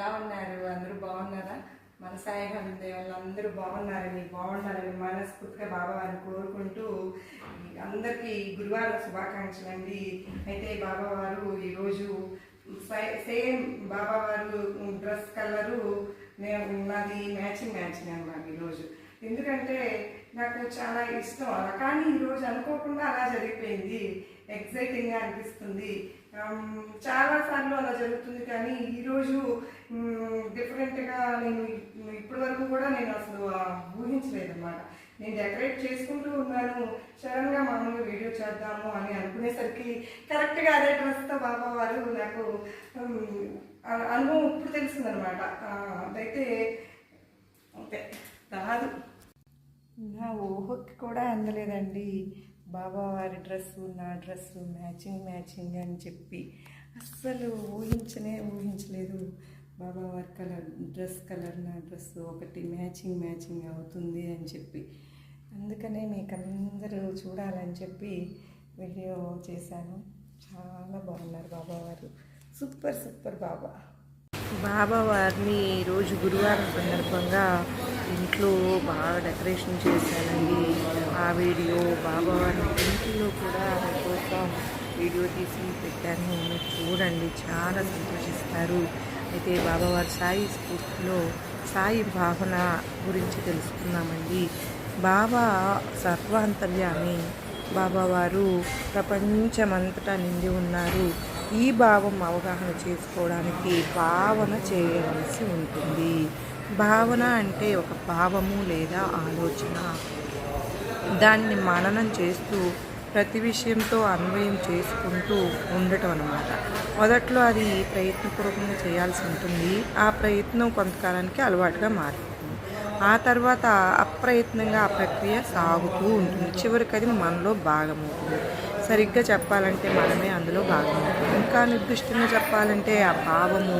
ఎలా ఉన్నారు? అందరూ బాగున్నారా? మన సాయి ఉండే వాళ్ళు అందరూ బాగున్నారని బాగున్నారని మనస్ఫూర్తిగా బాబా వారిని కోరుకుంటూ అందరికీ గురువారం శుభాకాంక్షలు అండి. అయితే బాబా వారు ఈరోజు సై- సేమ్ బాబా వారు డ్రెస్ కలరు మేము నాది మ్యాచింగ్ మ్యాచింగ్ అనమాట ఈరోజు. ఎందుకంటే నాకు చాలా ఇష్టం అలా. కానీ ఈరోజు అనుకోకుండా అలా జరిగిపోయింది. ఎగ్జైటింగ్గా అనిపిస్తుంది. Um, చాలా సార్లు అలా జరుగుతుంది కానీ ఈరోజు డిఫరెంట్గా um, నేను ఇప్పటి వరకు కూడా నేను అసలు ఊహించలేదు అనమాట నేను డెకరేట్ చేసుకుంటూ ఉన్నాను. సడన్గా మామూలుగా వీడియో చేద్దాము అని అనుకునేసరికి కరెక్ట్గా అదే డ్రెస్తో బాబా వారు నాకు um, అనుభవం ఇప్పుడు తెలిసిందనమాట అదైతే అంతే. రాదు. నా ఊహకి కూడా అందలేదండి. బాబా వారి డ్రెస్సు నా డ్రెస్సు మ్యాచింగ్ మ్యాచింగ్ అని చెప్పి అస్సలు ఊహించనే ఊహించలేదు. బాబా వారి కలర్ డ్రెస్ కలర్ నా డ్రెస్ ఒకటి మ్యాచింగ్ మ్యాచింగ్ అవుతుంది అని చెప్పి. అందుకనే మీకు అందరూ చూడాలని చెప్పి వీడియో చేశాను. చాలా బాగున్నారు బాబా వారు. సూపర్ సూపర్ బాబా. బాబా వారిని ఈరోజు గురువారం సందర్భంగా ఇంట్లో బాగా డెకరేషన్ చేశానండి ఆ వీడియో బాబావారిని ఇంట్లో కూడా కోసం వీడియో తీసి పెట్టాను. మీరు చూడండి చాలా సంతోషిస్తారు. అయితే బాబావారి సాయి స్ఫూర్తిలో సాయి భావన గురించి తెలుసుకుందామండి. బాబా సర్వాంతర్యామి. బాబావారు ప్రపంచమంతటా నిండి ఉన్నారు. ఈ భావం అవగాహన చేసుకోవడానికి భావన చేయవలసి ఉంటుంది. భావన అంటే ఒక భావము లేదా ఆలోచన. దాన్ని మననం చేస్తూ ప్రతి విషయంతో అన్వయం చేసుకుంటూ ఉండటం అనమాట మొదట్లో అది ప్రయత్నపూర్వకంగా చేయాల్సి ఉంటుంది. ఆ ప్రయత్నం కొంతకాలానికి అలవాటుగా మారుతుంది ఆ తర్వాత అప్రయత్నంగా ఆ ప్రక్రియ సాగుతూ ఉంటుంది. చివరికి అది మనలో భాగమవుతుంది. సరిగ్గా చెప్పాలంటే మనమే అందులో భాగం. ఇంకా నిర్దిష్టంగా చెప్పాలంటే ఆ భావము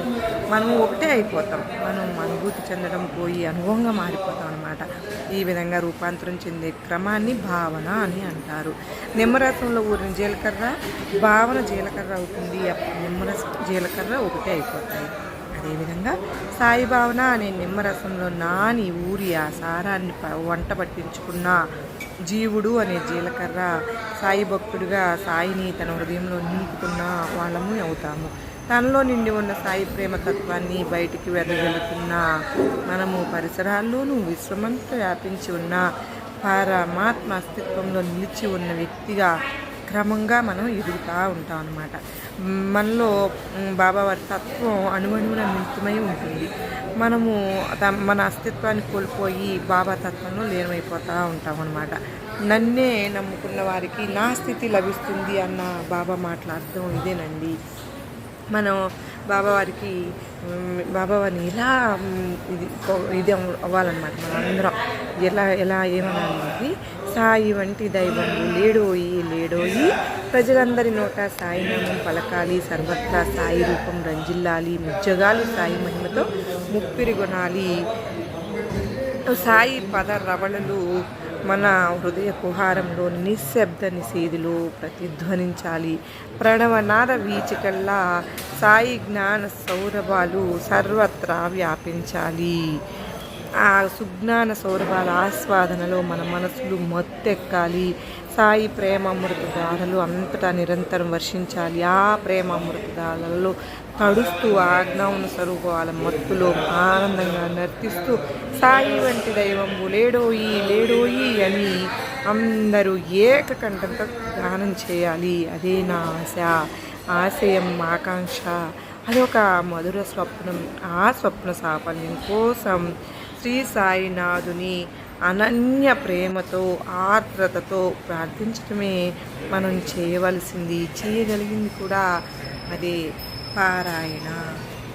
మనము ఒకటే అయిపోతాం. మనం అనుభూతి చెందడం పోయి అనుభవంగా మారిపోతాం అనమాట ఈ విధంగా రూపాంతరం చెందే క్రమాన్ని భావన అని అంటారు. నిమ్మరసంలో ఊరిన జీలకర్ర భావన జీలకర్ర అవుతుంది. నిమ్మరసం జీలకర్ర ఒకటే అయిపోతాయి. అదేవిధంగా సాయి భావన అనే నిమ్మరసంలో నాని ఊరి ఆ సారాన్ని ప- వంట పట్టించుకున్న జీవుడు అనే జీలకర్ర సాయి భక్తుడిగా సాయిని తన హృదయంలో నింపుకున్న వాళ్ళము అవుతాము. తనలో నిండి ఉన్న సాయి ప్రేమ తత్వాన్ని బయటికి వెదజల్లుతున్న మనము పరిసరాల్లోనూ విశ్వమంతా వ్యాపించి ఉన్న పరమాత్మ అస్తిత్వంలో నిలిచి ఉన్న వ్యక్తిగా క్రమంగా మనం ఎదుగుతూ ఉంటాం అనమాట మనలో బాబావారి తత్వం అణువణువున మిళితమై ఉంటుంది. మనము త- మన అస్తిత్వాన్ని కోల్పోయి బాబా తత్వంలో లీనమైపోతూ ఉంటాం అనమాట నన్నే నమ్ముకున్న వారికి నా స్థితి లభిస్తుంది అన్న బాబా మాటల అర్థం ఇదేనండి. మనం బాబావారికి బాబావారిని ఎలా ఇది ఇది అవ్వాలన్నమాట మనం అందరం. ఎలా ఎలా ఏమనాలి సాయి వంటి దైవము లేడోయి లేడోయి ప్రజలందరి నోట సాయి నామం పలకాలి సర్వత్రా సాయి రూపం రంజిల్లాలి ముజ్జగాలు సాయి మహిమతో ముప్పిరి కొనాలి సాయి పద రవళలు మన హృదయ కుహారంలో నిశ్శబ్ద నిషేధిలో ప్రతిధ్వనించాలి. ప్రణవనాద వీచికల్లా సాయి జ్ఞాన సౌరభాలు సర్వత్రా వ్యాపించాలి. ఆ సుజ్ఞాన సౌరభాల ఆస్వాదనలో మన మనసులు మొత్తెక్కాలి. సాయి ప్రేమామృత ధారలు అంతటా నిరంతరం వర్షించాలి. ఆ ప్రేమామృత ధారలలో తడుస్తూ ఆజ్ఞాన స్వరూపాల మత్తులో ఆనందంగా నర్తిస్తూ సాయి వంటి దైవం లేడోయి లేడోయి అని అందరూ ఏకకంఠంతో గానం చేయాలి. అదే నా ఆశ ఆశయం ఆకాంక్ష. అదొక మధుర స్వప్నం. ఆ స్వప్న సాఫల్యం కోసం శ్రీ సాయినాథుని అనన్య ప్రేమతో ఆర్ద్రతతో ప్రార్థించడమే మనం చేయవలసింది చేయగలిగింది కూడా అదే పారాయణ.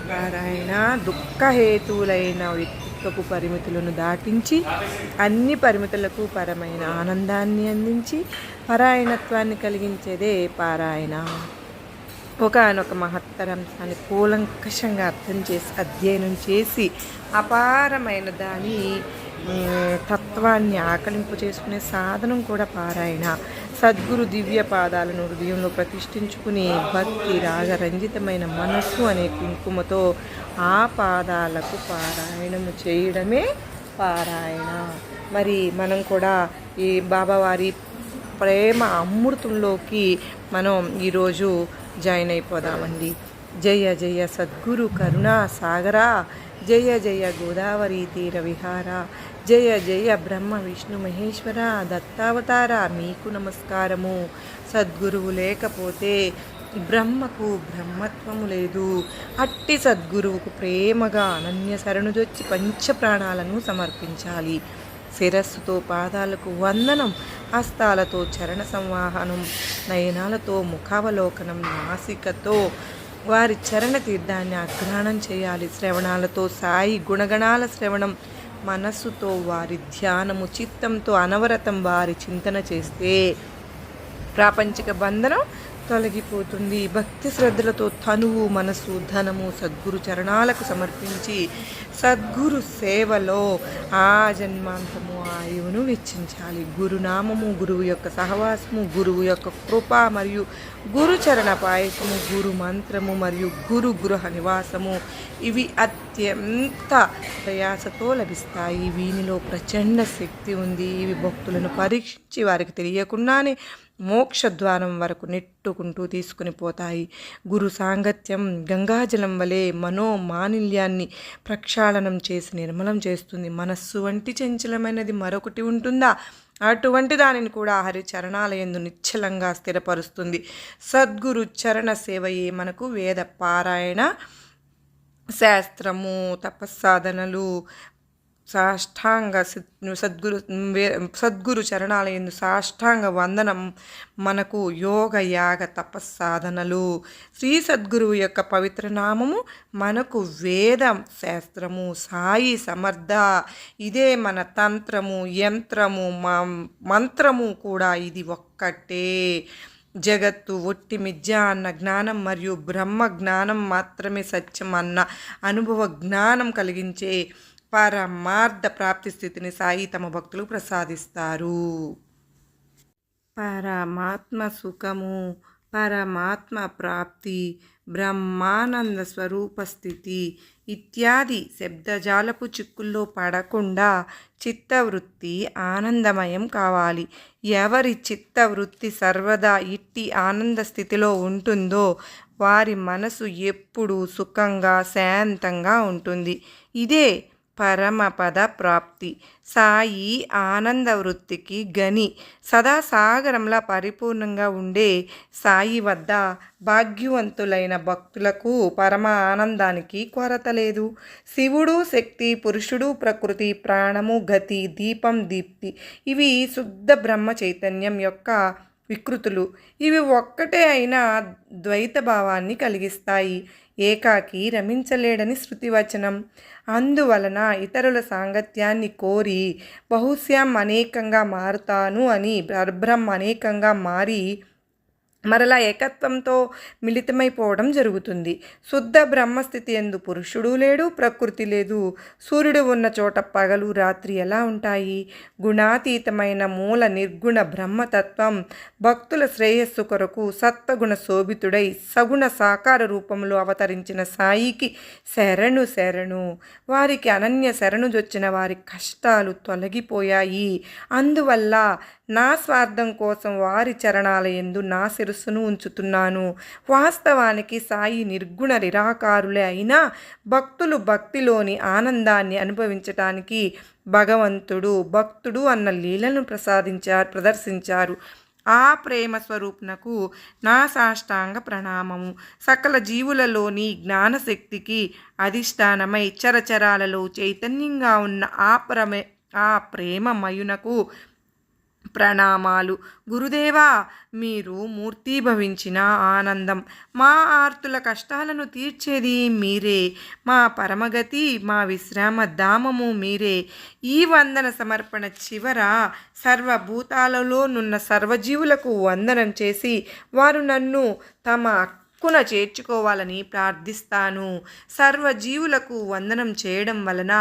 పారాయణ దుఃఖహేతువులైన వ్యక్తిత్వపు పరిమితులను దాటించి అన్ని పరిమితులకు పరమైన ఆనందాన్ని అందించి పరాయణత్వాన్ని కలిగించేదే పారాయణ. ఒకనొక మహత్తరంశాన్ని కూలంకషంగా అర్థం చేసి అధ్యయనం చేసి అపారమైన దాని తత్వాన్ని ఆకలింపు చేసుకునే సాధనం కూడా పారాయణ. సద్గురు దివ్య పాదాలను హృదయంలో ప్రతిష్ఠించుకుని భక్తి రాగరంజితమైన మనస్సు అనే కుంకుమతో ఆ పాదాలకు పారాయణము చేయడమే పారాయణ. మరి మనం కూడా ఈ బాబావారి ప్రేమ అమృతంలోకి మనం ఈరోజు జాయిన్ అయిపోదామండి. జయ జయ సద్గురు కరుణా సాగరా. జయ జయ గోదావరి తీర విహార. జయ జయ బ్రహ్మ విష్ణు మహేశ్వర దత్తావతార మీకు నమస్కారము. సద్గురువు లేకపోతే బ్రహ్మకు బ్రహ్మత్వము లేదు. అట్టి సద్గురువుకు ప్రేమగా అనన్య శరణుదొచ్చి పంచ ప్రాణాలను సమర్పించాలి. శిరస్సుతో పాదాలకు వందనం హస్తాలతో చరణ సంవాహనం నయనాలతో ముఖావలోకనం నాసికతో వారి చరణ తీర్థాన్ని అగ్రహణం చేయాలి. శ్రవణాలతో సాయి గుణగణాల శ్రవణం మనస్సుతో వారి ధ్యానము చిత్తంతో అనవరతం వారి చింతన చేస్తే ప్రాపంచిక బంధనం తొలగిపోతుంది. భక్తి శ్రద్ధలతో తనువు మనసు ధనము సద్గురు చరణాలకు సమర్పించి సద్గురు సేవలో ఆ జన్మాంతము ఆయువును వెచ్చించాలి. గురునామము గురువు యొక్క సహవాసము గురువు యొక్క కృప మరియు గురు చరణ పాయసము గురు మంత్రము మరియు గురు గృహ నివాసము ఇవి అత్యంత ప్రయాసతో లభిస్తాయి. వీనిలో ప్రచండ శక్తి ఉంది. ఇవి భక్తులను పరీక్షించి వారికి తెలియకుండానే మోక్షద్వారం వరకు నెట్టుకుంటూ తీసుకుని పోతాయి. గురు సాంగత్యం గంగాజలం వలె మనో మానిల్యాన్ని ప్రక్షాళనం చేసి నిర్మలం చేస్తుంది. మనస్సు వంటి చంచలమైనది మరొకటి ఉంటుందా? అటువంటి దానిని కూడా హరి చరణాలయందు నిశ్చలంగా స్థిరపరుస్తుంది. సద్గురు చరణ సేవయే మనకు వేద పారాయణ శాస్త్రము తపస్సాధనలు సాష్టాంగ సద్గురు సద్గురు చరణాలయందు సాష్టాంగ వందనం మనకు యోగ యాగ తపస్సాధనలు శ్రీ సద్గురువు యొక్క పవిత్ర నామము మనకు వేద శాస్త్రము సాయి సమర్థ. ఇదే మన తంత్రము యంత్రము మంత్రము కూడా ఇది ఒక్కటే. జగత్తు ఒట్టి మిథ్య అన్న జ్ఞానం మరియు బ్రహ్మ జ్ఞానం మాత్రమే సత్యం అన్న అనుభవ జ్ఞానం కలిగించే పరమార్థ ప్రాప్తి స్థితిని సాయి తమ భక్తులు ప్రసాదిస్తారు. పరమాత్మ సుఖము పరమాత్మ ప్రాప్తి బ్రహ్మానంద స్వరూప స్థితి ఇత్యాది శబ్దజాలపు చిక్కుల్లో పడకుండా చిత్తవృత్తి ఆనందమయం కావాలి. ఎవరి చిత్తవృత్తి సర్వదా ఇట్టి ఆనంద స్థితిలో ఉంటుందో వారి మనసు ఎప్పుడూ సుఖంగా శాంతంగా ఉంటుంది. ఇదే పరమపద ప్రాప్తి సాయి ఆనంద వృత్తికి గని. సదా సాగరంలా పరిపూర్ణంగా ఉండే సాయి వద్ద భాగ్యవంతులైన భక్తులకు పరమ ఆనందానికి కొరత లేదు. శివుడు శక్తి పురుషుడు ప్రకృతి ప్రాణము గతి దీపం దీప్తి ఇవి శుద్ధ బ్రహ్మ చైతన్యం యొక్క వికృతులు. ఇవి ఒక్కటే అయినా ద్వైత భావాన్ని కలిగిస్తాయి. ఏకాకి రమించలేడని శృతివచనం. అందువలన ఇతరుల సాంగత్యాన్ని కోరి బహుశ్యాం అనేకంగా మారుతాను అని పరబ్రహ్మ అనేకంగా మారి మరలా ఏకత్వంతో మిళితమైపోవడం జరుగుతుంది. శుద్ధ బ్రహ్మస్థితి ఎందు పురుషుడు లేడు ప్రకృతి లేదు. సూర్యుడు ఉన్న చోట పగలు రాత్రి ఎలా ఉంటాయి? గుణాతీతమైన మూల నిర్గుణ బ్రహ్మతత్వం భక్తుల శ్రేయస్సు కొరకు సత్వగుణ శోభితుడై సగుణ సాకార రూపంలో అవతరించిన సాయికి శరణు శరణు. వారికి అనన్య శరణు జొచ్చిన వారి కష్టాలు తొలగిపోయాయి. అందువల్ల నా స్వార్థం కోసం వారి చరణాల ఎందు నా శిరస్సును ఉంచుతున్నాను. వాస్తవానికి సాయి నిర్గుణ నిరాకారులే అయినా భక్తులు భక్తిలోని ఆనందాన్ని అనుభవించటానికి భగవంతుడు భక్తుడు అన్న లీలను ప్రసాదించారు ప్రదర్శించారు. ఆ ప్రేమ స్వరూపునకు నా సాష్టాంగ ప్రణామము. సకల జీవులలోని జ్ఞానశక్తికి అధిష్టానమై చరచరాలలో చైతన్యంగా ఉన్న ఆ ప్రమే ఆ ప్రేమమయునకు ప్రణామాలు. గురుదేవా మీరు మూర్తీభవించిన ఆనందం. మా ఆర్తుల కష్టాలను తీర్చేది మీరే. మా పరమగతి మా విశ్రామ ధామము మీరే. ఈ వందన సమర్పణ చివర సర్వభూతాలలోనున్న సర్వజీవులకు వందనం చేసి వారు నన్ను తమ హక్కున చేర్చుకోవాలని ప్రార్థిస్తాను. సర్వజీవులకు వందనం చేయడం వలన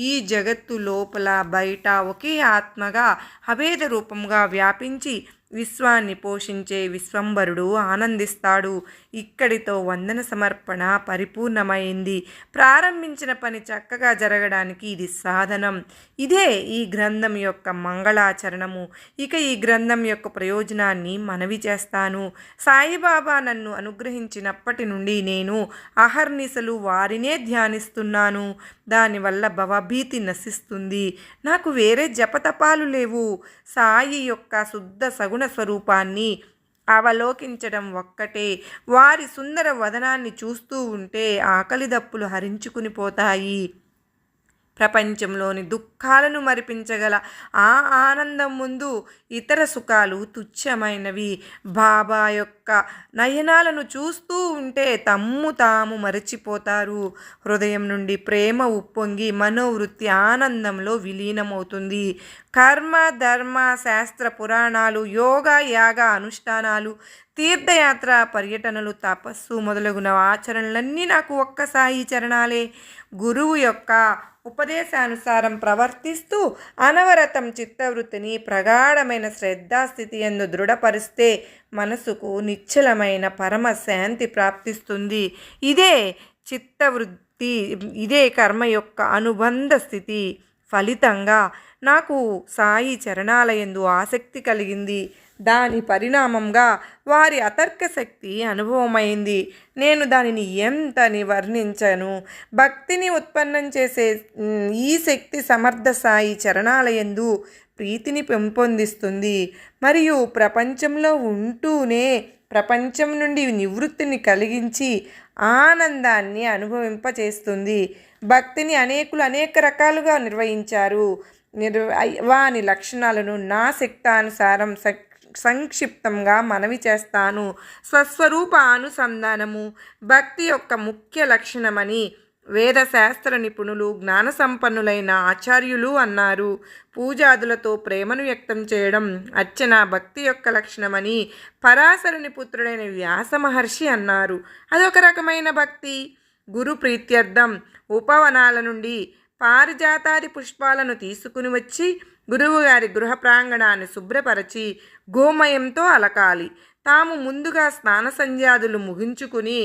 ఈ జగత్తు లోపల బయట ఒకే ఆత్మగా అభేద రూపంగా వ్యాపించి విశ్వాన్ని పోషించే విశ్వంబరుడు ఆనందిస్తాడు. ఇక్కడితో వందన సమర్పణ పరిపూర్ణమైంది. ప్రారంభించిన పని చక్కగా జరగడానికి ఇది సాధనం. ఇదే ఈ గ్రంథం యొక్క మంగళాచరణము. ఇక ఈ గ్రంథం యొక్క ప్రయోజనాన్ని మనవి చేస్తాను. సాయిబాబా నన్ను అనుగ్రహించినప్పటి నుండి నేను అహర్నిశలు వారినే ధ్యానిస్తున్నాను. దానివల్ల భవభీతి నశిస్తుంది. నాకు వేరే జపతపాలు లేవు. సాయి యొక్క శుద్ధ సగుణ స్వరూపాన్ని అవలోకించడం ఒక్కటే. వారి సుందర వదనాన్ని చూస్తూ ఉంటే ఆకలి దప్పులు హరించుకుని పోతాయి. ప్రపంచంలోని దుఃఖాలను మరిపించగల ఆ ఆనందం ముందు ఇతర సుఖాలు తుచ్చమైనవి. బాబా యొక్క నయనాలను చూస్తూ ఉంటే తమ్ము తాము మరచిపోతారు. హృదయం నుండి ప్రేమ ఉప్పొంగి మనోవృత్తి ఆనందంలో విలీనమవుతుంది. కర్మ ధర్మ శాస్త్ర పురాణాలు యోగా యాగ అనుష్ఠానాలు తీర్థయాత్ర పర్యటనలు తపస్సు మొదలగున ఆచరణలన్నీ నాకు ఒక్క సాయి చరణాలే. గురువు యొక్క ఉపదేశానుసారం ప్రవర్తిస్తూ అనవరతం చిత్తవృత్తిని ప్రగాఢమైన శ్రద్ధాస్థితి ఎందు దృఢపరిస్తే మనసుకు నిశ్చలమైన పరమ శాంతి ప్రాప్తిస్తుంది. ఇదే చిత్తవృత్తి ఇదే కర్మ యొక్క అనుబంధ స్థితి. ఫలితంగా నాకు సాయి చరణాలయందు ఆసక్తి కలిగింది. దాని పరిణామంగా వారి అతర్క శక్తి అనుభవమైంది. నేను దానిని ఎంతని వర్ణించను భక్తిని ఉత్పన్నం చేసే ఈ శక్తి సమర్థ సాయి చరణాలయందు ప్రీతిని పెంపొందిస్తుంది. మరియు ప్రపంచంలో ఉంటూనే ప్రపంచం నుండి నివృత్తిని కలిగించి ఆనందాన్ని అనుభవింపచేస్తుంది. భక్తిని అనేకులు అనేక రకాలుగా నిర్వహించారు. నిర్వ వాని లక్షణాలను నా శక్తానుసారం శక్తి సంక్షిప్తంగా మనవి చేస్తాను. స్వస్వరూప అనుసంధానము భక్తి యొక్క ముఖ్య లక్షణమని వేదశాస్త్ర నిపుణులు జ్ఞాన సంపన్నులైన ఆచార్యులు అన్నారు. పూజాదులతో ప్రేమను వ్యక్తం చేయడం అర్చన భక్తి యొక్క లక్షణమని పరాశరుని పుత్రుడైన వ్యాస మహర్షి అన్నారు. అదొక రకమైన భక్తి. గురు ప్రీత్యర్థం ఉపవనాల నుండి పారిజాతాది పుష్పాలను తీసుకుని వచ్చి గురువుగారి గృహ ప్రాంగణాన్ని శుభ్రపరచి గోమయంతో అలకాలి. తాము ముందుగా స్నాన సంధ్యాదులు ముగించుకుని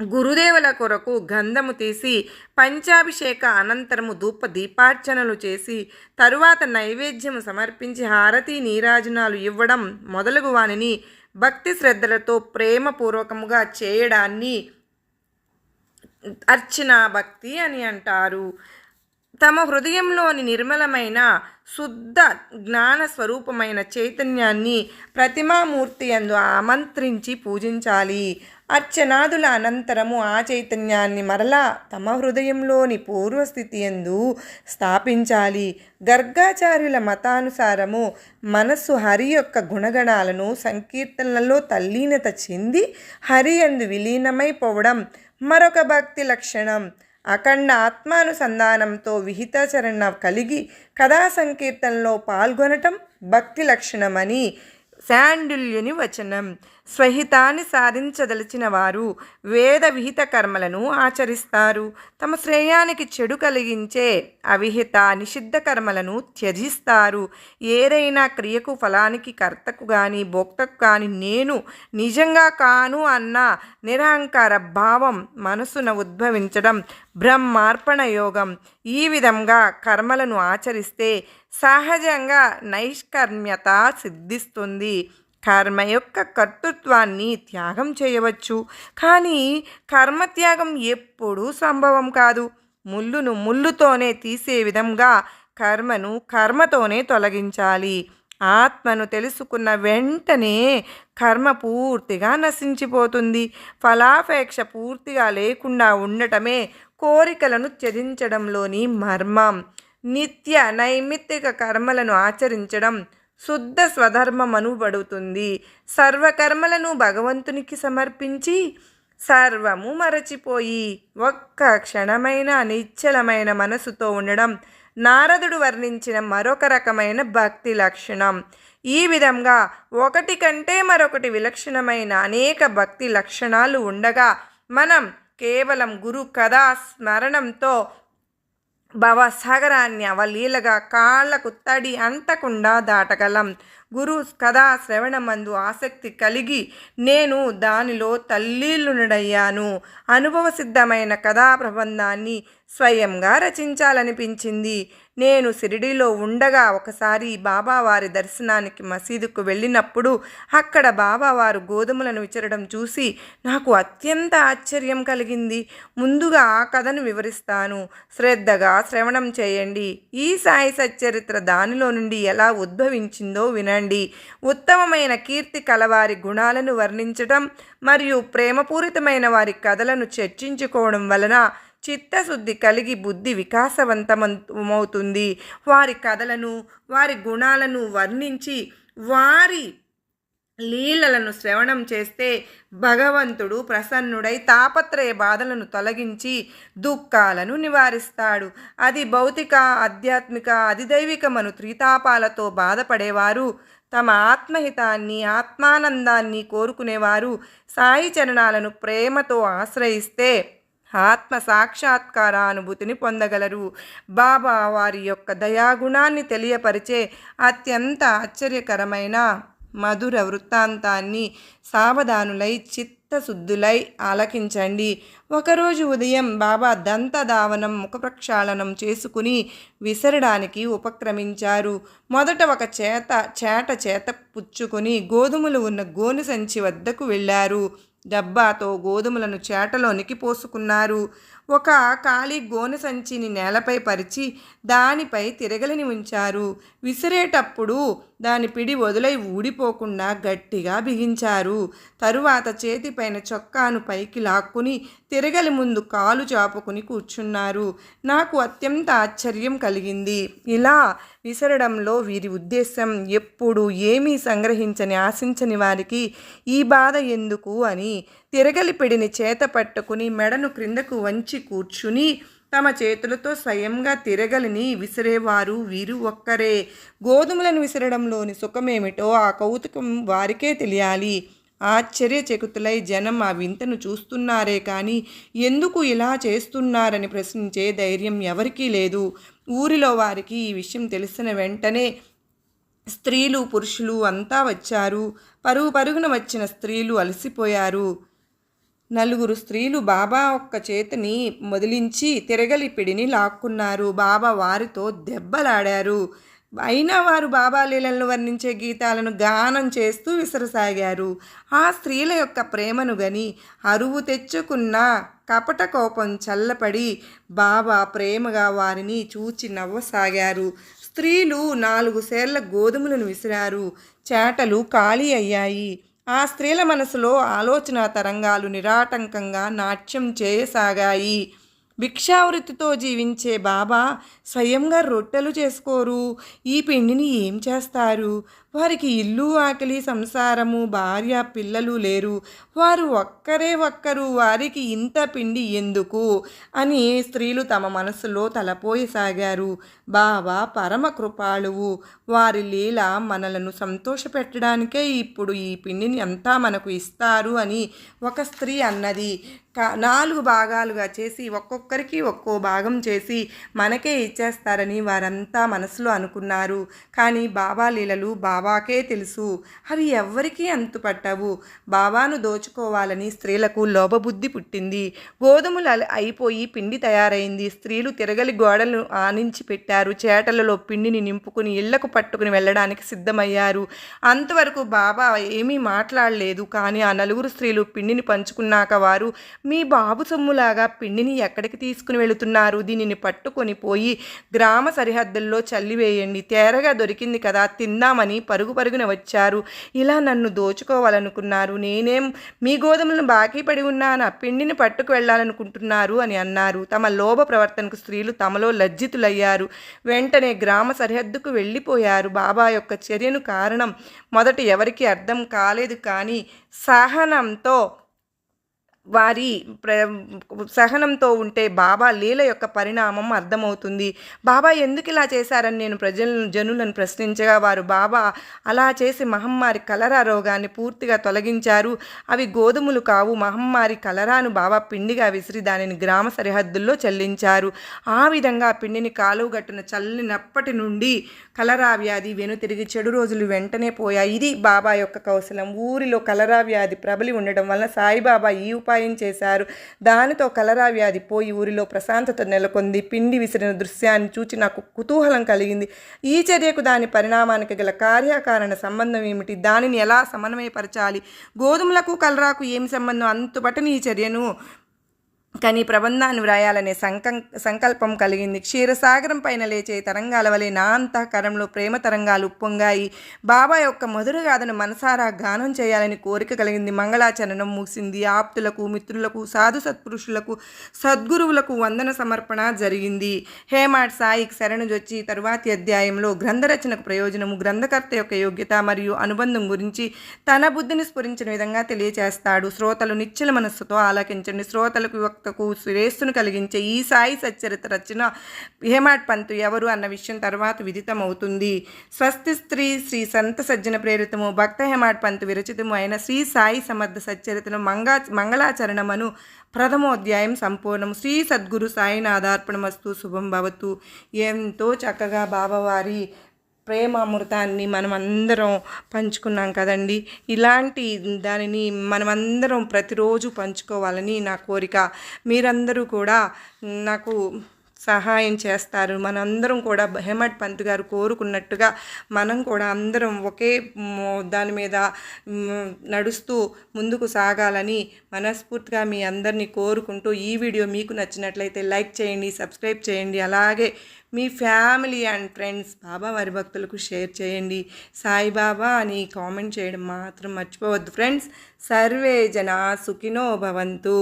గురుదేవుల కొరకు గంధము తీసి పంచాభిషేక అనంతరము ధూప దీపార్చనలు చేసి తరువాత నైవేద్యము సమర్పించి హారతి నీరాజనాలు ఇవ్వడం మొదలగు వానిని భక్తి శ్రద్ధలతో ప్రేమపూర్వకముగా చేయడాన్ని అర్చన భక్తి అని అంటారు. తమ హృదయంలోని నిర్మలమైన శుద్ధ జ్ఞాన స్వరూపమైన చైతన్యాన్ని ప్రతిమామూర్తి అందు ఆమంత్రించి పూజించాలి. అర్చనాదుల అనంతరము ఆ చైతన్యాన్ని మరలా తమ హృదయంలోని పూర్వస్థితి ఎందు స్థాపించాలి. గర్గాచార్యుల మతానుసారము మనస్సు హరి యొక్క గుణగణాలను సంకీర్తనలలో తల్లీనత చెంది హరి అందు విలీనమైపోవడం మరొక భక్తి లక్షణం. అఖండ ఆత్మానుసంధానంతో విహితాచరణ కలిగి కథా సంకీర్తనలో పాల్గొనటం భక్తి లక్షణమని శాండుల్యుని వచనం స్వహితాన్ని సాధించదలిచిన వారు వేద విహిత కర్మలను ఆచరిస్తారు. తమ శ్రేయానికి చెడు కలిగించే అవిహిత నిషిద్ధ కర్మలను త్యజిస్తారు. ఏదైనా క్రియకు ఫలానికి కర్తకు కానీ భోక్తకు కానీ నేను నిజంగా కాను అన్న నిరహంకార భావం మనసున ఉద్భవించడం బ్రహ్మార్పణ యోగం. ఈ విధంగా కర్మలను ఆచరిస్తే సహజంగా నైష్కర్మ్యత సిద్ధిస్తుంది. కర్మ యొక్క కర్తృత్వాన్ని త్యాగం చేయవచ్చు. కానీ కర్మత్యాగం ఎప్పుడూ సంభవం కాదు. ముళ్ళును ముళ్ళుతోనే తీసే విధంగా కర్మను కర్మతోనే తొలగించాలి. ఆత్మను తెలుసుకున్న వెంటనే కర్మ పూర్తిగా నశించిపోతుంది. ఫలాపేక్ష పూర్తిగా లేకుండా ఉండటమే కోరికలను త్యజించడంలోని మర్మం. నిత్య నైమిత్తిక కర్మలను ఆచరించడం శుద్ధ స్వధర్మం అనుబడుతుంది సర్వకర్మలను భగవంతునికి సమర్పించి సర్వము మరచిపోయి ఒక్క క్షణమైన నిశ్చలమైన మనసుతో ఉండడం నారదుడు వర్ణించిన మరొక రకమైన భక్తి లక్షణం. ఈ విధంగా ఒకటి కంటే మరొకటి విలక్షణమైన అనేక భక్తి లక్షణాలు ఉండగా మనం కేవలం గురు కథా స్మరణంతో భవసాగరాన్ని అవలీలగా కాళ్ళకు తడి అంతకుండా దాటగలం. గురు కథా శ్రవణమందు ఆసక్తి కలిగి నేను దానిలో తల్లీలునడయ్యాను. అనుభవ సిద్ధమైన కథా ప్రబంధాన్ని స్వయంగా రచించాలనిపించింది. నేను షిరిడీలో ఉండగా ఒకసారి బాబావారి దర్శనానికి మసీదుకు వెళ్ళినప్పుడు అక్కడ బాబావారు గోధుమలను విచరడం చూసి నాకు అత్యంత ఆశ్చర్యం కలిగింది. ముందుగా ఆ కథను వివరిస్తాను. శ్రద్ధగా శ్రవణం చేయండి. ఈ సాయి సచ్చరిత్ర దానిలో నుండి ఎలా ఉద్భవించిందో వినండి. ఉత్తమమైన కీర్తి కలవారి గుణాలను వర్ణించడం మరియు ప్రేమపూరితమైన వారి కథలను చర్చించుకోవడం వలన చిత్తశుద్ధి కలిగి బుద్ధి వికాసవంతమవుతుంది. వారి కథలను వారి గుణాలను వర్ణించి వారి లీలలను శ్రవణం చేస్తే భగవంతుడు ప్రసన్నుడై తాపత్రయ బాధలను తొలగించి దుఃఖాలను నివారిస్తాడు. అది భౌతిక ఆధ్యాత్మిక అధిదైవికమను త్రితాపాలతో బాధపడేవారు తమ ఆత్మహితాన్ని ఆత్మానందాన్ని కోరుకునేవారు సాయి చరణాలను ప్రేమతో ఆశ్రయిస్తే ఆత్మ సాక్షాత్కారానుభూతిని పొందగలరు. బాబా వారి యొక్క దయాగుణాన్ని తెలియపరిచే అత్యంత ఆశ్చర్యకరమైన మధుర వృత్తాంతాన్ని సావధానులై చిత్తశుద్ధులై ఆలకించండి. ఒకరోజు ఉదయం బాబా దంతధావనం ముఖ ప్రక్షాళనం చేసుకుని విసరడానికి ఉపక్రమించారు. మొదట ఒక చేత చేట చేత పుచ్చుకొని గోధుమలు ఉన్న గోను సంచి వద్దకు వెళ్ళారు. డబ్బాతో గోధుమలను చేటలోనికి పోసుకున్నారు. ఒక ఖాళీ గోనె సంచిని నేలపై పరిచి దానిపై తిరగలిని ఉంచారు. విసిరేటప్పుడు దాని పిడి వదులై ఊడిపోకుండా గట్టిగా బిగించారు. తరువాత చేతిపైన చొక్కాను పైకి లాక్కుని తిరగలి ముందు కాలు చాపుకుని కూర్చున్నారు. నాకు అత్యంత ఆశ్చర్యం కలిగింది. ఇలా విసరడంలో వీరి ఉద్దేశం ఎప్పుడు ఏమీ సంగ్రహించని ఆశించని వారికి ఈ బాధ ఎందుకు అని తిరగలిపిడిని చేత పట్టుకుని మెడను క్రిందకు వంచి కూర్చుని తమ చేతులతో స్వయంగా తిరగలిని విసిరేవారు వీరు ఒక్కరే. గోధుమలను విసరడంలోని సుఖమేమిటో ఆ కౌతుకం వారికే తెలియాలి. ఆశ్చర్యచకుతులై జనం ఆ వింతను చూస్తున్నారే కానీ ఎందుకు ఇలా చేస్తున్నారని ప్రశ్నించే ధైర్యం ఎవరికీ లేదు. ఊరిలో వారికి ఈ విషయం తెలిసిన వెంటనే స్త్రీలు పురుషులు అంతా వచ్చారు. పరుగు పరుగున వచ్చిన స్త్రీలు అలసిపోయారు. నలుగురు స్త్రీలు బాబా ఒక్క చేతిని మొదిలించి తిరగలిపిడిని లాక్కున్నారు. బాబా వారితో దెబ్బలాడారు. అయినా వారు బాబా లీలలను వర్ణించే గీతాలను గానం చేస్తూ విసరసాగారు. ఆ స్త్రీల యొక్క ప్రేమను గని అరువు తెచ్చుకున్న కపట కోపం చల్లపడి బాబా ప్రేమగా వారిని చూచి నవ్వసాగారు. స్త్రీలు నాలుగు సేర్ల గోధుమలను విసిరారు. చేటలు ఖాళీ అయ్యాయి. ఆ స్త్రీల మనసులో ఆలోచన తరంగాలు నిరాటంకంగా నాట్యం చేయసాగాయి. భిక్షావృత్తితో జీవించే బాబా స్వయంగా రొట్టెలు చేసుకోరు. ఈ పిండిని ఏం చేస్తారు? వారికి ఇల్లు ఆకలి సంసారము భార్య పిల్లలు లేరు. వారు ఒక్కరే ఒక్కరు వారికి ఇంత పిండి ఎందుకు? అని స్త్రీలు తమ మనసులో తలపోయసాగారు. బాబా పరమ కృపాళువు. వారి లీల మనలను సంతోషపెట్టడానికే ఇప్పుడు ఈ పిండిని అంతా మనకు ఇస్తారు అని ఒక స్త్రీ అన్నది. నాలుగు భాగాలుగా చేసి ఒక్కొక్కరికి ఒక్కో భాగం చేసి మనకే ఇచ్చేస్తారని వారంతా మనసులో అనుకున్నారు. కానీ బాబా లీలలు బాబాకే తెలుసు. అవి ఎవ్వరికీ అంతుపట్టవు. బాబాను దోచుకోవాలని స్త్రీలకు లోభబుద్ధి పుట్టింది. గోధుమలు అల- అయిపోయి పిండి తయారైంది. స్త్రీలు తిరగలి గోడలు ఆనించి పెట్టారు. చేటలలో పిండిని నింపుకుని ఇళ్ళకు పట్టుకుని వెళ్ళడానికి సిద్ధమయ్యారు. అంతవరకు బాబా ఏమీ మాట్లాడలేదు. కానీ ఆ నలుగురు స్త్రీలు పిండిని పంచుకున్నాక వారు మీ బాబు సొమ్ములాగా పిండిని ఎక్కడికి తీసుకుని వెళుతున్నారు? దీనిని పట్టుకొని పోయి గ్రామ సరిహద్దుల్లో చల్లివేయండి తేరగా దొరికింది కదా తిందామని పరుగు పరుగున వచ్చారు. ఇలా నన్ను దోచుకోవాలనుకున్నారు. నేనేం మీ గోధుమలను బాకీ పడి ఉన్నానా? పిండిని పట్టుకు వెళ్ళాలనుకుంటున్నారు అని అన్నారు. తమ లోభ ప్రవర్తనకు స్త్రీలు తమలో లజ్జితులయ్యారు. వెంటనే గ్రామ సరిహద్దుకు వెళ్ళిపోయారు. బాబా యొక్క చర్యను కారణం మొదట ఎవరికి అర్థం కాలేదు కానీ సహనంతో వారి ప్ర సహనంతో ఉంటే బాబా లీల యొక్క పరిణామం అర్థమవుతుంది. బాబా ఎందుకు ఇలా చేశారని నేను ప్రజలను జనులను ప్రశ్నించగా వారు బాబా అలా చేసి మహమ్మారి కలరా రోగాన్ని పూర్తిగా తొలగించారు. అవి గోధుమలు కావు. మహమ్మారి కలరాను బాబా పిండిగా విసిరి దానిని గ్రామ సరిహద్దుల్లో చెల్లించారు. ఆ విధంగా పిండిని కాలువగట్టున చల్లినప్పటి నుండి కలరా వ్యాధి వెనుతిరిగి చెడు రోజులు వెంటనే పోయాయి. ఇది బాబా యొక్క కౌశలం. ఊరిలో కలరా వ్యాధి ప్రబలి ఉండడం వల్ల సాయిబాబా ఈ ఉపాయం చేశారు. దానితో కలరా వ్యాధి పోయి ఊరిలో ప్రశాంతత నెలకొంది. పిండి విసిరిన దృశ్యాన్ని చూచి నాకు కుతూహలం కలిగింది. ఈ చర్యకు దాని పరిణామానికి గల కార్యకారణ సంబంధం ఏమిటి? దానిని ఎలా సమన్వయపరచాలి? గోధుమలకు కలరాకు ఏమి సంబంధం? అంతుబట్టని ఈ చర్యను కానీ ప్రబంధాన్ని వ్రాయాలనే సంకం సంకల్పం కలిగింది. క్షీరసాగరం పైన లేచే తరంగాల వలె నా అంతఃకరంలో ప్రేమ తరంగాలు ఉప్పొంగాయి. బాబా యొక్క మధుర గాథను మనసారా గానం చేయాలని కోరిక కలిగింది. మంగళాచరణం ముగిసింది. ఆప్తులకు మిత్రులకు సాధు సత్పురుషులకు సద్గురువులకు వందన సమర్పణ జరిగింది. హేమాడ్ సాయికి శరణుజొచ్చి తరువాతి అధ్యాయంలో గ్రంథరచనకు ప్రయోజనము గ్రంథకర్త యొక్క యోగ్యత మరియు అనుబంధం గురించి తన బుద్ధిని స్ఫురించిన విధంగా తెలియచేస్తాడు. శ్రోతలు నిశ్చల మనస్సుతో ఆలకించండి. శ్రోతలకు భక్తకు శ్రేయస్సును కలిగించే ఈ సాయి సచ్చరిత రచన హేమాడ్ పంతు ఎవరు అన్న విషయం తర్వాత విదితమవుతుంది. స్వస్తి స్త్రీ శ్రీ సంత సజ్జన ప్రేరితము భక్త హేమాడ్ పంతు విరచితము అయిన శ్రీ సాయి సమర్థ సచ్చరితను మంగా మంగళాచరణమను ప్రథమోధ్యాయం సంపూర్ణం శ్రీ సద్గురు సాయినాథార్పణమస్తు శుభం భవతు. ఎంతో చక్కగా బాబావారి ప్రేమ అమృతాన్ని మనం అందరం పంచుకున్నాం కదండి. ఇలాంటి దానిని మనమందరం ప్రతిరోజు పంచుకోవాలని నా కోరిక. మీరందరూ కూడా నాకు సహాయం చేస్తారు. మనందరం కూడా హేమట్ పంత్ గారు కోరుకున్నట్టుగా మనం కూడా అందరం ఒకే దాని మీద నడుస్తూ ముందుకు సాగాలని మనస్ఫూర్తిగా మీ అందరినీ కోరుకుంటూ ఈ వీడియో మీకు నచ్చినట్లయితే లైక్ చేయండి సబ్స్క్రైబ్ చేయండి. అలాగే మీ ఫ్యామిలీ అండ్ ఫ్రెండ్స్ బాబా వారి భక్తులకు షేర్ చేయండి. సాయిబాబా అని కామెంట్ చేయడం మాత్రం మర్చిపోవద్దు. ఫ్రెండ్స్ సర్వే జన సుఖినో భవంతు.